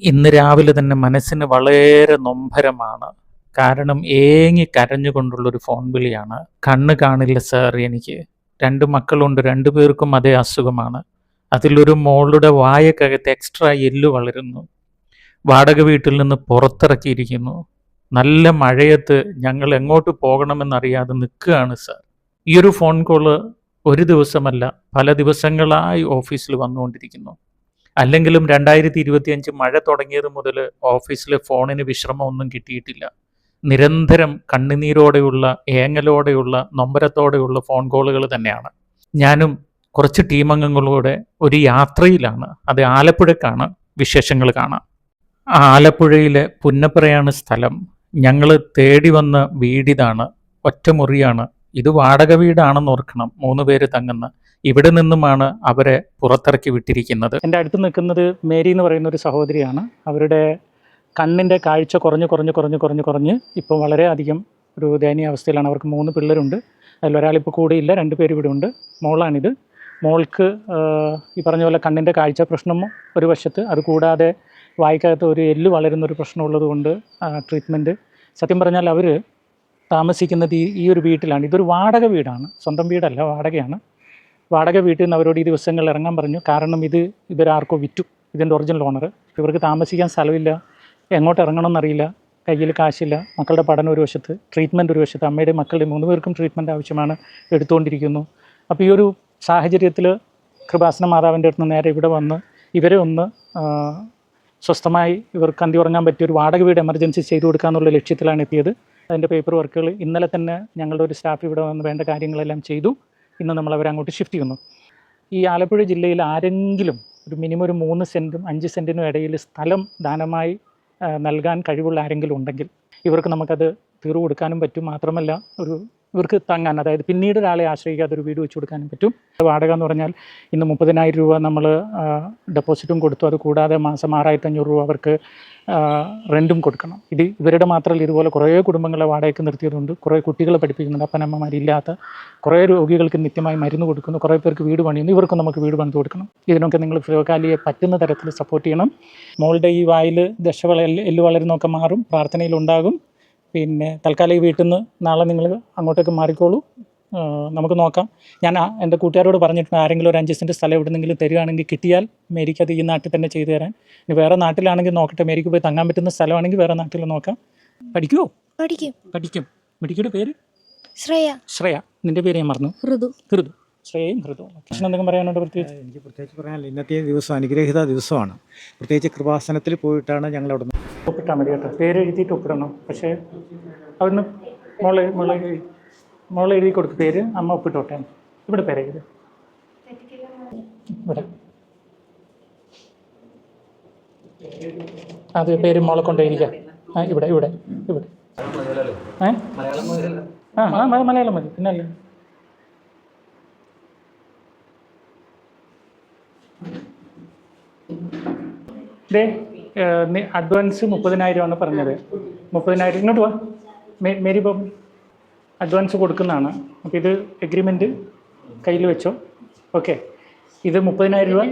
ഇന്ന് രാവിലെ തന്നെ മനസ്സിന് വളരെ നൊമ്പരമാണ്. കാരണം ഏങ്ങി കരഞ്ഞുകൊണ്ടുള്ളൊരു ഫോൺ വിളിയാണ്. കണ്ണ് കാണില്ല സാർ എനിക്ക്. രണ്ട് മക്കളുണ്ട് രണ്ടു പേർക്കും അതേ അസുഖമാണ്. അതിലൊരു മോളുടെ വായക്കകത്ത് എക്സ്ട്രാ എല്ല് വളരുന്നു. വാടക വീട്ടിൽ നിന്ന് പുറത്തിറക്കിയിരിക്കുന്നു. നല്ല മഴയത്ത് ഞങ്ങൾ എങ്ങോട്ട് പോകണമെന്നറിയാതെ നിൽക്കുകയാണ് സാർ. ഈ ഒരു ഫോൺ കോൾ ഒരു ദിവസമല്ല പല ദിവസങ്ങളായി ഓഫീസിൽ വന്നുകൊണ്ടിരിക്കുന്നു. അല്ലെങ്കിലും രണ്ടായിരത്തി ഇരുപത്തിയഞ്ച് മഴ തുടങ്ങിയത് മുതൽ ഓഫീസിൽ ഫോണിന് വിശ്രമമൊന്നും കിട്ടിയിട്ടില്ല. നിരന്തരം കണ്ണുനീരോടെയുള്ള ഏങ്ങലോടെയുള്ള നൊമ്പരത്തോടെയുള്ള ഫോൺ കോളുകൾ തന്നെയാണ്. ഞാനും കുറച്ച് ടീമംഗങ്ങളോടെ ഒരു യാത്രയിലാണ്. അത് ആലപ്പുഴക്കാണ്. വിശേഷങ്ങൾ കാണാം. ആലപ്പുഴയിലെ പുന്നപ്പറയാണ് സ്ഥലം. ഞങ്ങൾ തേടി വന്ന വീടിതാണ്. ഒറ്റമുറിയാണ്. ഇത് വാടക വീടാണെന്ന് ഓർക്കണം. മൂന്ന് പേര് തങ്ങുന്ന ഇവിടെ നിന്നുമാണ് അവരെ പുറത്തിറക്കി വിട്ടിരിക്കുന്നത്. എന്റെ അടുത്ത് നിൽക്കുന്നത് മേരി എന്ന് പറയുന്ന ഒരു സഹോദരിയാണ്. അവരുടെ കണ്ണിന്റെ കാഴ്ച കുറഞ്ഞ് കുറഞ്ഞ് കുറഞ്ഞ് കുറഞ്ഞ് കുറഞ്ഞ് ഇപ്പോൾ വളരെയധികം ഒരു ദയനീയ അവസ്ഥയിലാണ്. അവർക്ക് മൂന്ന് പിള്ളേരുണ്ട്. അതിലൊരാളിപ്പോൾ കൂടിയില്ല രണ്ട് പേര് ഇവിടെ ഉണ്ട്. മോളാണിത്. മോൾക്ക് ഈ പറഞ്ഞ പോലെ കണ്ണിന്റെ കാഴ്ച പ്രശ്നം ഒരു വശത്ത് അതുകൂടാതെ വായിക്കകത്ത് ഒരു എല്ല് വളരുന്ന ഒരു പ്രശ്നമുള്ളത് ട്രീറ്റ്മെന്റ് സത്യം പറഞ്ഞാൽ അവർ താമസിക്കുന്നത് ഈ ഈ ഒരു വീട്ടിലാണ്. ഇതൊരു വാടക വീടാണ്. സ്വന്തം വീടല്ല വാടകയാണ്. വാടക വീട്ടിൽ നിന്ന് അവരോട് ഈ ദിവസങ്ങളിൽ ഇറങ്ങാൻ പറഞ്ഞു. കാരണം ഇത് ഇവരാർക്കോ വിറ്റു. ഇതിന്റെ ഒറിജിനൽ ഓണർ. ഇവർക്ക് താമസിക്കാൻ സ്ഥലമില്ല. എങ്ങോട്ട് ഇറങ്ങണമെന്നറിയില്ല. കയ്യിൽ കാശില്ല. മക്കളുടെ പഠനം ഒരു വശത്ത് ട്രീറ്റ്മെന്റ് ഒരു വശത്ത് അമ്മയുടെ മക്കളുടെ മൂന്ന് പേർക്കും ട്രീറ്റ്മെന്റ് ആവശ്യമാണ് എടുത്തുകൊണ്ടിരിക്കുന്നു. അപ്പോൾ ഈ ഒരു സാഹചര്യത്തിൽ കൃപാസന മാതാവിന്റെ അടുത്ത് നേരെ ഇവിടെ വന്ന് ഇവരെ ഒന്ന് സ്വസ്ഥമായി ഇവർക്ക് അന്തി ഉറങ്ങാൻ പറ്റിയ ഒരു വാടക വീട് എമർജൻസി ചെയ്തു കൊടുക്കാന്നുള്ള ലക്ഷ്യത്തിലാണ് എത്തിയത്. അതിന്റെ പേപ്പർ വർക്കുകൾ ഇന്നലെ തന്നെ ഞങ്ങളുടെ ഒരു സ്റ്റാഫ് ഇവിടെ വന്ന് വേണ്ട കാര്യങ്ങളെല്ലാം ചെയ്തു. ഇന്ന് നമ്മൾ അവരെ അങ്ങോട്ട് ഷിഫ്റ്റ് ചെയ്യുന്നു. ഈ ആലപ്പുഴ ജില്ലയിൽ ആരെങ്കിലും ഒരു മിനിമം ഒരു മൂന്ന് സെന്റും അഞ്ച് സെന്റിനും ഇടയിൽ സ്ഥലം ദാനമായി നൽകാൻ കഴിവുള്ള ആരെങ്കിലും ഉണ്ടെങ്കിൽ ഇവർക്ക് നമുക്കത് തീർവ് കൊടുക്കാനും പറ്റും മാത്രമല്ല ഒരു ഇവർക്ക് തങ്ങാൻ അതായത് പിന്നീട് ഒരാളെ ആശ്രയിക്കാതെ ഒരു വീട് വെച്ച് കൊടുക്കാനും പറ്റും. വാടക എന്ന് പറഞ്ഞാൽ ഇന്ന് മുപ്പതിനായിരം രൂപ നമ്മൾ ഡെപ്പോസിറ്റും കൊടുത്തു. അത് കൂടാതെ മാസം ആറായിരത്തി അഞ്ഞൂറ് രൂപ അവർക്ക് റെന്റും കൊടുക്കണം. ഇത് ഇവരുടെ മാത്രമല്ല ഇതുപോലെ കുറേ കുടുംബങ്ങളെ വാടകയ്ക്ക് നിർത്തിയതുകൊണ്ട് കുറേ കുട്ടികളെ പഠിപ്പിക്കുന്നുണ്ട്. അപ്പനമ്മമാരില്ലാത്ത കുറേ രോഗികൾക്ക് നിത്യമായി മരുന്ന് കൊടുക്കുന്നു. കുറേ പേർക്ക് വീട് പണിയുന്നു. ഇവർക്കും നമുക്ക് വീട് പണിത് കൊടുക്കണം. ഇതിനൊക്കെ നിങ്ങൾ ഫിലോകാലിയെ പറ്റുന്ന തരത്തിൽ സപ്പോർട്ട് ചെയ്യണം. മോളുടെ ഈ വായിൽ എല്ല് എല്ല് വളരുന്നൊക്കെ മാറും. പ്രാർത്ഥനയിലുണ്ടാകും പിന്നെ തൽക്കാലം ഈ വീട്ടിൽ നിന്ന് നാളെ നിങ്ങൾ അങ്ങോട്ടേക്ക് മാറിക്കോളൂ. നമുക്ക് നോക്കാം. ഞാൻ ആ- എന്റെ കൂട്ടുകാരോട് പറഞ്ഞിട്ടുണ്ട് ആരെങ്കിലും ഒരു അഞ്ച് സെന്റ് സ്ഥലം എവിടെന്നെങ്കിലും തരികയാണെങ്കിൽ കിട്ടിയാൽ മേരിക്ക് അത് ഈ നാട്ടിൽ തന്നെ ചെയ്തു തരാൻ. ഇനി വേറെ നാട്ടിലാണെങ്കിൽ നോക്കട്ടെ മേരിക്ക് പോയി തങ്ങാൻ പറ്റുന്ന സ്ഥലമാണെങ്കിൽ വേറെ നാട്ടിൽ നോക്കാം. പഠിക്കുമോ പഠിക്കും. പഠിക്കും. മിടിക്കയുടെ പേര്? ശ്രേയ. ശ്രേയ. നിന്റെ പേര് ഞാൻ മറന്നു. ഋതു. ഹൃദു ശ്രേയയും ഹൃദു കൃഷ്ണൻ എന്തെങ്കിലും പറയാനുണ്ടോ പ്രത്യേകിച്ച്? എനിക്ക് പ്രത്യേകിച്ച് പറയാനില്ല. ഇന്നത്തെ ദിവസം അനുഗ്രഹിത ദിവസമാണ്. പ്രത്യേകിച്ച് കൃപാസനത്തിൽ പോയിട്ടാണ് ഞങ്ങൾ അവിടെ ഒപ്പിട്ടാൽ മതി കേട്ടോ. പേര് എഴുതിയിട്ട് ഒപ്പിടണം. പക്ഷേ അവിടുന്ന് മോളെ മോളെ മോളെ എഴുതി കൊടുക്ക്. പേര് അമ്മ ഒപ്പിട്ടോട്ടെ. ഇവിടെ പേര് എഴുതി. ഇവിടെ. അത് പേര് മോളെ കൊണ്ട് എഴുതിക്കാം. ആ ഇവിടെ ഇവിടെ ഇവിടെ. ഏ? ആ ആ മലയാളം മതി. പിന്നെ അല്ലേ? ദേ അഡ്വാൻസ് മുപ്പതിനായിരമാണ് പറഞ്ഞത്. മുപ്പതിനായിരം ഇങ്ങോട്ട് വാ. മേരി ഇപ്പം അഡ്വാൻസ് കൊടുക്കുന്നതാണ്. അപ്പോൾ ഇത് എഗ്രിമെന്റ് കയ്യിൽ വെച്ചോ? ഓക്കെ. ഇത് മുപ്പതിനായിരം രൂപ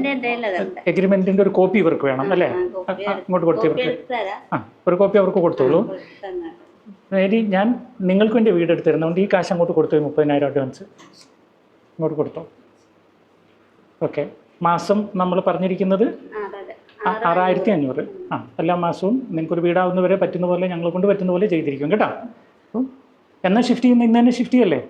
എഗ്രിമെന്റിന്റെ ഒരു കോപ്പി ഇവർക്ക് വേണം അല്ലേ? ഇങ്ങോട്ട് കൊടുത്തു ഇവർക്ക്. ആ ഒരു കോപ്പി അവർക്ക് കൊടുത്തോളൂ. മേരി ഞാൻ നിങ്ങൾക്ക് വേണ്ടി വീട് എടുത്ത് തരുന്നതുകൊണ്ട് ഈ കാശ് അങ്ങോട്ട് കൊടുത്തു മുപ്പതിനായിരം അഡ്വാൻസ് ഇങ്ങോട്ട് കൊടുത്തോ. ഓക്കെ. മാസം നമ്മൾ പറഞ്ഞിരിക്കുന്നത് ആറായിരത്തി അഞ്ഞൂറ് ആ എല്ലാ മാസവും നിങ്ങൾക്കൊരു വീടാവുന്നവരെ പറ്റുന്ന പോലെ ഞങ്ങളെ കൊണ്ട് പറ്റുന്ന പോലെ ചെയ്തിരിക്കും കേട്ടോ. അപ്പം എന്നാൽ ഷിഫ്റ്റ് ചെയ്യുന്ന? ഇന്ന് തന്നെ ഷിഫ്റ്റ് ചെയ്യല്ലേ?